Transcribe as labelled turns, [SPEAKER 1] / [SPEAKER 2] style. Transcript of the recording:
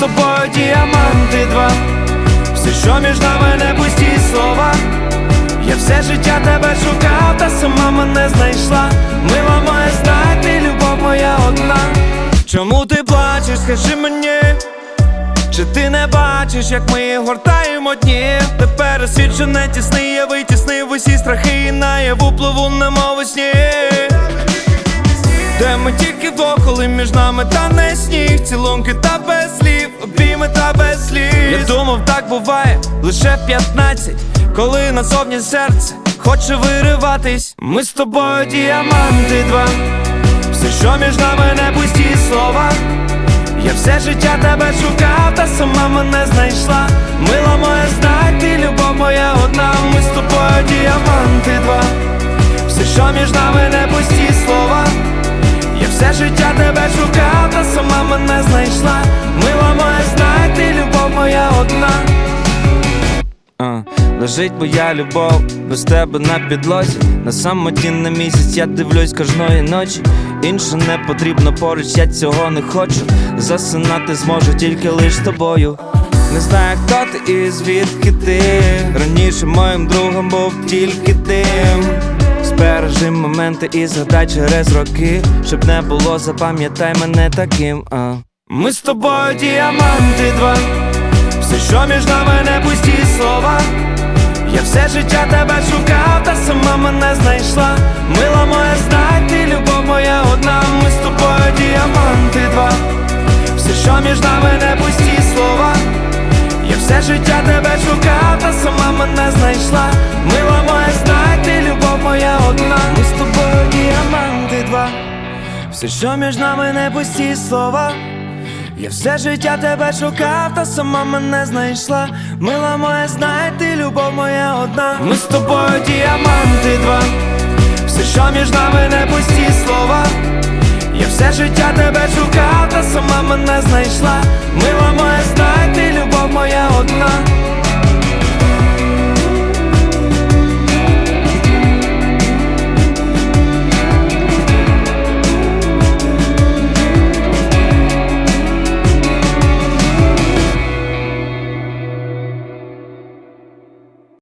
[SPEAKER 1] тобою діаманти два, все, що між нами не пусті слова. Я все життя тебе шукав, та сама мене знайшла. Мила моя, знай, ти любов моя одна. Чому ти плачеш, скажи мені? Чи ти не бачиш, як ми гортаємо дні? Тепер освічене тісний, я витіснив усі страхи і наяву пливу немов сні коли між нами та не сніг Цілунки та без слів, обійми та без сліз Я думав, так буває лише в 15 Коли назовні серце хоче вириватись Ми з тобою діаманти два Все, що між нами не пусті слова я все життя тебе шукав, та сама мене знайшла. Мила моя, знай, ти любов моя одна. Ми з тобою діаманти два. Все, що між нами не пусті слова. Все життя тебе шукав, та сама мене знайшла. Мила моя, знай, ти любов моя одна. Лежить моя любов без тебе на підлозі. На самоті на місяць я дивлюсь кожної ночі. Інше не потрібно поруч, я цього не хочу. Засинати зможу тільки лиш тобою. Не знаю, хто ти і звідки ти. Раніше моїм другом був тільки ти. Моменти і згадай через роки, щоб не було, запам'ятай мене таким. А. Ми з тобою діаманти два. Все, що між нами не пусті слова. Я все життя тебе шукав, та сама мене знайшла. Мила моя, знай, ти любов моя одна. Ми з тобою діаманти два. Все, що між нами не пусті слова. Я все життя тебе шукав, та сама мене знайшла. Мила моя, знай, ти любов моя одна. Ми з тобою два. Все, що між нами не пусті слова. Я все життя тебе шукав, та сама мене знайшла. Мила моя, знай, ти любов моя одна. Ми з тобою діаманти два. Все, що між нами не пусті слова. Я все життя тебе шукав, та сама мене знайшла. Мила моя, знай, ти любов моя одна.